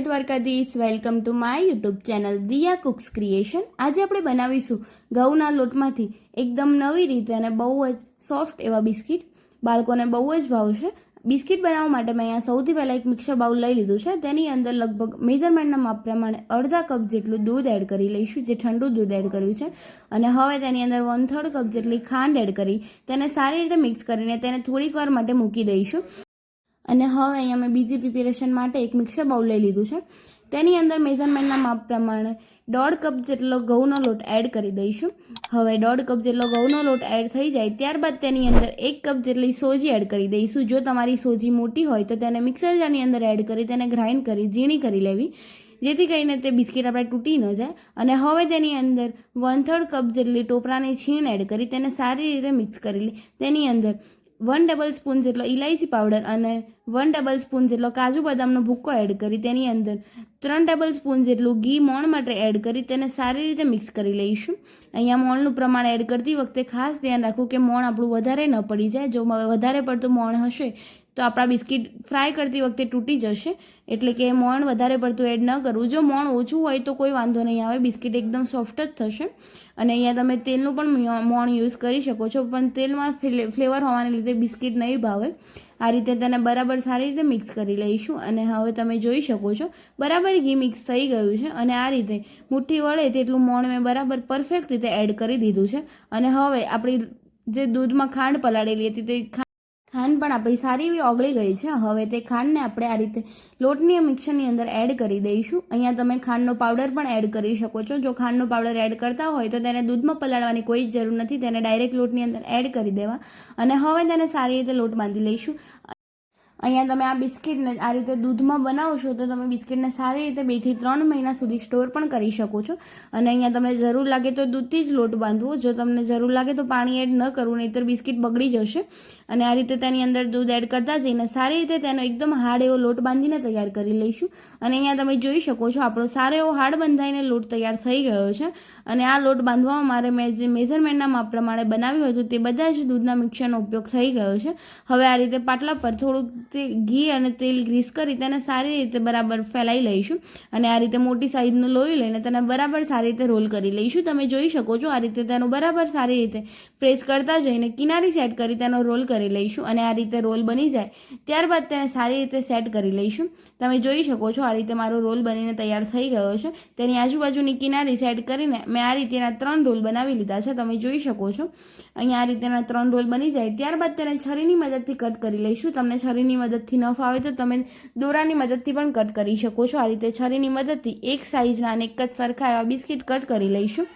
જય Dwarkadhish welcome to my YouTube channel Diya cooks creation આજે આપણે બનાવીશું ઘઉંના લોટમાંથી એકદમ નવી રીતે અને બહુ જ સોફ્ટ એવા બિસ્કિટ. બાળકોને બહુ જ ભાવશે. બિસ્કિટ બનાવવા માટે મેં અહીંયા સૌથી પહેલાં એક મિક્સર બાઉલ લઈ લીધું છે. તેની અંદર લગભગ મેઝરમેન્ટના માપ પ્રમાણે અડધા કપ જેટલું દૂધ એડ કરી લઈશું, જે ઠંડુ દૂધ એડ કર્યું છે. અને હવે તેની અંદર વન થર્ડ કપ જેટલી ખાંડ એડ કરી તેને સારી રીતે મિક્સ કરીને તેને થોડીક વાર માટે મૂકી દઈશું. અને હવે અહીંયા મેં બીજી પ્રિપેરેશન માટે એક મિક્સર બાઉલ લઈ લીધું છે. તેની અંદર મેઝરમેન્ટના માપ પ્રમાણે દોઢ કપ જેટલો ઘઉંનો લોટ એડ કરી દઈશું. હવે દોઢ કપ જેટલો ઘઉંનો લોટ એડ થઈ જાય ત્યારબાદ તેની અંદર એક કપ જેટલી સોજી એડ કરી દઈશું. જો તમારી સોજી મોટી હોય તો તેને મિક્સર જારની અંદર એડ કરી તેને ગ્રાઇન્ડ કરી, ઝીણી કરી લેવી. જેથી કરીને તે બિસ્કિટ આપણે તૂટી ન જાય. અને હવે તેની અંદર વન થર્ડ કપ જેટલી ટોપરાની છીણ એડ કરી તેને સારી રીતે મિક્સ કરી લે. તેની અંદર વન ડબલ સ્પૂન જેટલો ઇલાયચી પાવડર અને વન ડબલ સ્પૂન જેટલો કાજુ બદામનો ભૂક્કો એડ કરી તેની અંદર. ત્રણ ડબલ સ્પૂન જેટલું ઘી મોણ માટે એડ કરી તેને સારી રીતે મિક્સ કરી લઈશું. અહીંયા મોણનું પ્રમાણ એડ કરતી વખતે ખાસ ધ્યાન રાખવું કે મોણ આપણું વધારે ન પડી જાય. જો વધારે પડતું મોણ હશે તો આપણા બિસ્કિટ ફ્રાય કરતી વખતે તૂટી જશે. એટલે કે મોણ વધારે પડતું એડ ન કરવું. જો મોણ ઓછું હોય તો કોઈ વાંધો નહીં આવે. બિસ્કિટ એકદમ સોફ્ટ જ થશે. અને અહીંયા તમે તેલનું પણ મોણ યુઝ કરી શકો છો. પણ તેલમાં ફ્લેવર હોવાને લીધે બિસ્કિટ નહીં ભાવે. આ રીતે તેને બરાબર સારી રીતે મિક્સ કરી લઈશું. અને હવે તમે જોઈ શકો છો, બરાબર ઘી મિક્સ થઈ ગયું છે. અને આ રીતે મુઠ્ઠી વળે તેટલું મોણ મેં બરાબર પરફેક્ટ રીતે એડ કરી દીધું છે. અને હવે આપણી જે દૂધમાં ખાંડ પલાળેલી હતી તે ખાંડ પણ આપણી સારી એવી ઓગળી ગઈ છે. હવે તે ખાંડને આપણે આ રીતે લોટની મિક્સરની અંદર એડ કરી દઈશું. અહીંયા તમે ખાંડનો પાવડર પણ એડ કરી શકો છો. જો ખાંડનો પાવડર એડ કરતા હોય તો તેને દૂધમાં પલાળવાની કોઈ જ જરૂર નથી. તેને ડાયરેક્ટ લોટની અંદર એડ કરી દેવા. અને હવે તેને સારી રીતે લોટ બાંધી લઈશું. અહીંયા તમે આ બિસ્કિટને આ રીતે દૂધમાં બનાવશો તો તમે બિસ્કિટને સારી રીતે બેથી ત્રણ મહિના સુધી સ્ટોર પણ કરી શકો છો. અને અહીંયા તમને જરૂર લાગે તો દૂધથી જ લોટ બાંધવો, જો તમને જરૂર લાગે તો પાણી એડ ન કરવું, નહીંતર બિસ્કિટ બગડી જશે. અને આ રીતે તેની અંદર દૂધ એડ કરતા જઈને સારી રીતે તેનો એકદમ હાર્ડ એવો લોટ બાંધીને તૈયાર કરી લઈશું. અને અહીંયા તમે જોઈ શકો છો, આપણો સારો એવો હાર્ડ બંધાઈને લોટ તૈયાર થઈ ગયો છે. અને આ લોટ બાંધવામાં મારે મેં જે મેઝરમેન્ટના માપ પ્રમાણે બનાવ્યું હતું, તે બધા જ દૂધના મિક્સરનો ઉપયોગ થઈ ગયો છે. હવે આ રીતે પાટલા પર થોડુંક તે ઘી અને તેલ ગ્રીસ કરી તેને સારી રીતે બરાબર ફેલાઈ લઈશું. અને આ રીતે મોટી સાઈઝનું લોહી લઈને તેને બરાબર સારી રીતે રોલ કરી લઈશું. તમે જોઈ શકો છો આ રીતે તેનું બરાબર સારી રીતે પ્રેસ કરતા જઈને કિનારી સેટ કરી તેનો રોલ કરી લઈશું અને આ રીતે રોલ બની જાય. ત્યારબાદ તેને સારી રીતે સેટ કરી લઈશું. તમે જોઈ શકો છો આ રીતે મારો રોલ બનીને તૈયાર થઈ ગયો છે. તેની આજુબાજુની કિનારી સેટ કરીને મેં આ રીતેના ત્રણ રોલ બનાવી લીધા છે. તમે જોઈ શકો છો. અહીંયા આ રીતેના ત્રણ રોલ બની જાય. ત્યારબાદ તેને છરીની મદદથી કટ કરી લઈશું. તમને છરીની મદદથી ન ફાવે તો તમે દોરાની મદદથી પણ કટ કરી શકો છો. આ રીતે છરીની મદદથી એક સાઇઝના અને એક જ સરખા એવા બિસ્કિટ કટ કરી લઈશું.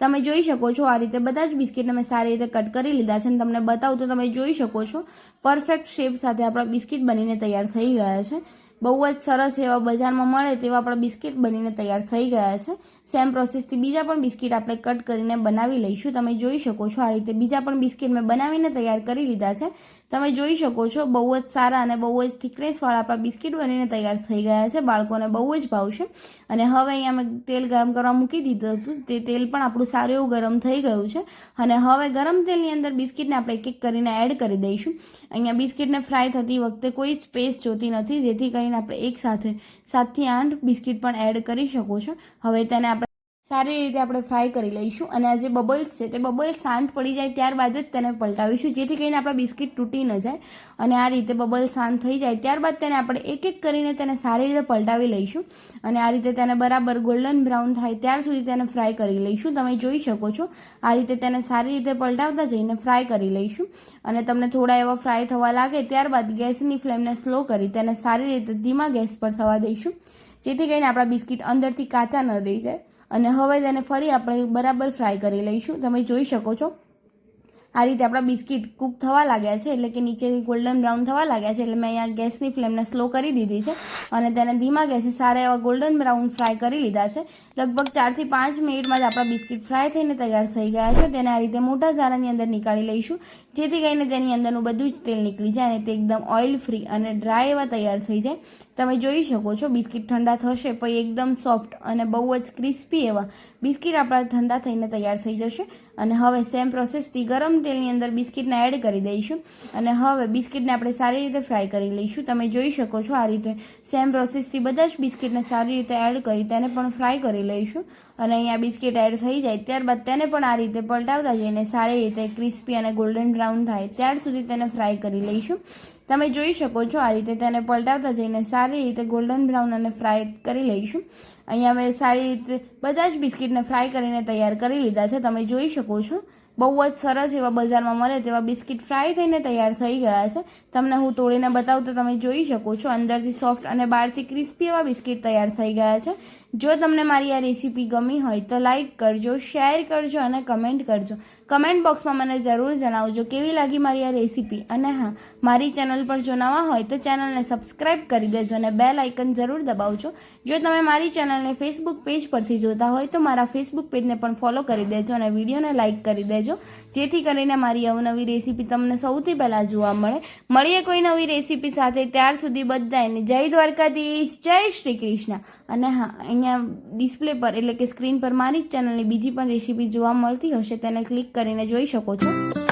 તમે જોઈ શકો છો આ રીતે બધા જ બિસ્કિટ મેં સારી રીતે કટ કરી લીધા છે અને તમને બતાવું તો તમે જોઈ શકો છો. પરફેક્ટ શેપ સાથે આપણા બિસ્કિટ બનીને તૈયાર થઈ ગયા છે. બહુ જ સરસ એવા બજારમાં મળે તેવા આપણા બિસ્કિટ બનીને તૈયાર થઈ ગયા છે. સેમ પ્રોસેસથી બીજા પણ બિસ્કિટ આપણે કટ કરીને બનાવી લઈશું. તમે જોઈ શકો છો આ રીતે બીજા પણ બિસ્કિટ મેં બનાવીને તૈયાર કરી લીધા છે. તમે જોઈ શકો છો, બહુ જ સારા અને બહુ જ થિકનેસવાળા આપણા બિસ્કિટ બનીને તૈયાર થઈ ગયા છે. બાળકોને બહુ જ ભાવશે. અને હવે અહીંયા મેં તેલ ગરમ કરવા મૂકી દીધું હતું. તે તેલ પણ આપણું સારું એવું ગરમ થઈ ગયું છે. અને હવે ગરમ તેલની અંદર બિસ્કિટને આપણે એક એક કરીને એડ કરી દઈશું. અહીંયા બિસ્કિટને ફ્રાય થતી વખતે કોઈ સ્પેસ જોતી નથી, જેથી કરીને આપણે એક સાથે સાતથી આઠ બિસ્કિટ પણ એડ કરી શકો છો. હવે તેને આપણે સારી રીતે આપણે ફ્રાય કરી લઈશું અને આ જે બબલ્સ છે, તે બબલ્સ શાંત પડી જાય ત્યારબાદ જ તેને પલટાવીશું, જેથી કરીને આપણા બિસ્કિટ તૂટી ન જાય અને આ રીતે બબલ શાંત થઈ જાય. ત્યારબાદ તેને આપણે એક એક કરીને તેને સારી રીતે પલટાવી લઈશું અને આ રીતે તેને બરાબર ગોલ્ડન બ્રાઉન થાય ત્યાર સુધી તેને ફ્રાય કરી લઈશું. તમે જોઈ શકો છો, આ રીતે તેને સારી રીતે પલટાવતા જઈને ફ્રાય કરી લઈશું અને તમને થોડા એવા ફ્રાય થવા લાગે ત્યારબાદ ગેસની ફ્લેમને સ્લો કરી તેને સારી રીતે ધીમા ગેસ પર થવા દઈશું, જેથી કરીને આપણા બિસ્કિટ અંદરથી કાચા ન રહી જાય. અને હવે તેને ફરી આપણે બરાબર ફ્રાય કરી લઈશું. તમે જોઈ શકો છો. આ રીતે આપણા બિસ્કિટ કૂક થવા લાગ્યા છે, એટલે કે નીચેથી ગોલ્ડન બ્રાઉન થવા લાગ્યા છે, એટલે મેં અહીંયા ગેસની ફ્લેમને સ્લો કરી દીધી છે અને તેને ધીમા ગેસે સારા એવા ગોલ્ડન બ્રાઉન ફ્રાય કરી લીધા છે. લગભગ ચારથી પાંચ મિનિટમાં જ આપણા બિસ્કિટ ફ્રાય થઈને તૈયાર થઈ ગયા છે. તેને આ રીતે મોટા ઝારાની અંદર નીકાળી લઈશું, જેથી કરીને તેની અંદરનું બધું જ તેલ નીકળી જાય અને તે એકદમ ઓઇલ ફ્રી અને ડ્રાય એવા તૈયાર થઈ જાય. તમે જોઈ શકો છો, બિસ્કિટ ઠંડા થશે પછી એકદમ સોફ્ટ અને બહુ જ ક્રિસ્પી એવા બિસ્કિટ આપણા ઠંડા થઈને તૈયાર થઈ જશે. અને હવે સેમ પ્રોસેસથી ગરમ તેલની અંદર બિસ્કિટને એડ કરી દઈશું. અને હવે બિસ્કિટને આપણે સારી રીતે ફ્રાય કરી લઈશું. તમે જોઈ શકો છો આ રીતે સેમ પ્રોસેસથી બધા જ બિસ્કિટને સારી રીતે એડ કરી તેને પણ ફ્રાય કરી લઈશું. અને અહીંયા બિસ્કિટ એડ થઈ જાય ત્યારબાદ તેને પણ આ રીતે પલટાવતા જઈને સારી રીતે ક્રિસ્પી અને ગોલ્ડન બ્રાઉન થાય ત્યાર સુધી તેને ફ્રાય કરી લઈશું. તમે જોઈ શકો છો આ રીતે તેને પલટાવતા જઈને સારી રીતે ગોલ્ડન બ્રાઉન અને ફ્રાય કરી લઈશું. અહીંયા મેં સારી રીતે બધા જ બિસ્કિટને ફ્રાય કરીને તૈયાર કરી લીધા છે. તમે જોઈ શકો છો બહુ જ સરસ એવા બજારમાં મળે તેવા બિસ્કિટ ફ્રાય થઈને તૈયાર થઈ ગયા છે. તમને હું તોડીને બતાવું તો તમે જોઈ શકો છો. અંદરથી સોફ્ટ અને બહારથી ક્રિસ્પી એવા બિસ્કિટ તૈયાર થઈ ગયા છે. જો તમને મારી આ રેસીપી ગમી હોય તો લાઈક કરજો, શેર કરજો અને કમેન્ટ કરજો. કમેન્ટ બોક્સમાં મને જરૂર જણાવજો કેવી લાગી મારી આ રેસીપી. અને હા, મારી ચેનલ પર જો નવા હોય તો ચેનલને સબસ્ક્રાઈબ કરી દેજો અને બેલ આઇકન જરૂર દબાવજો. જો તમે મારી ચેનલને ફેસબુક પેજ પરથી જોતા હોય તો મારા ફેસબુક પેજને પણ ફોલો કરી દેજો અને વિડીયોને લાઇક કરી દેજો. જેથી કરીને મારી અવનવી રેસીપી તમને સૌથી પહેલાં જોવા મળે. મળીએ કોઈ નવી રેસીપી સાથે. ત્યાર સુધી બધાને જય દ્વારકાધીશ, જય શ્રી કૃષ્ણ. અને હા, અહીંયા ડિસ્પ્લે પર એટલે કે સ્ક્રીન પર મારી જ ચેનલની બીજી પણ રેસીપી જોવા મળતી હશે તેને ક્લિક કરીને જોઈ શકો છો.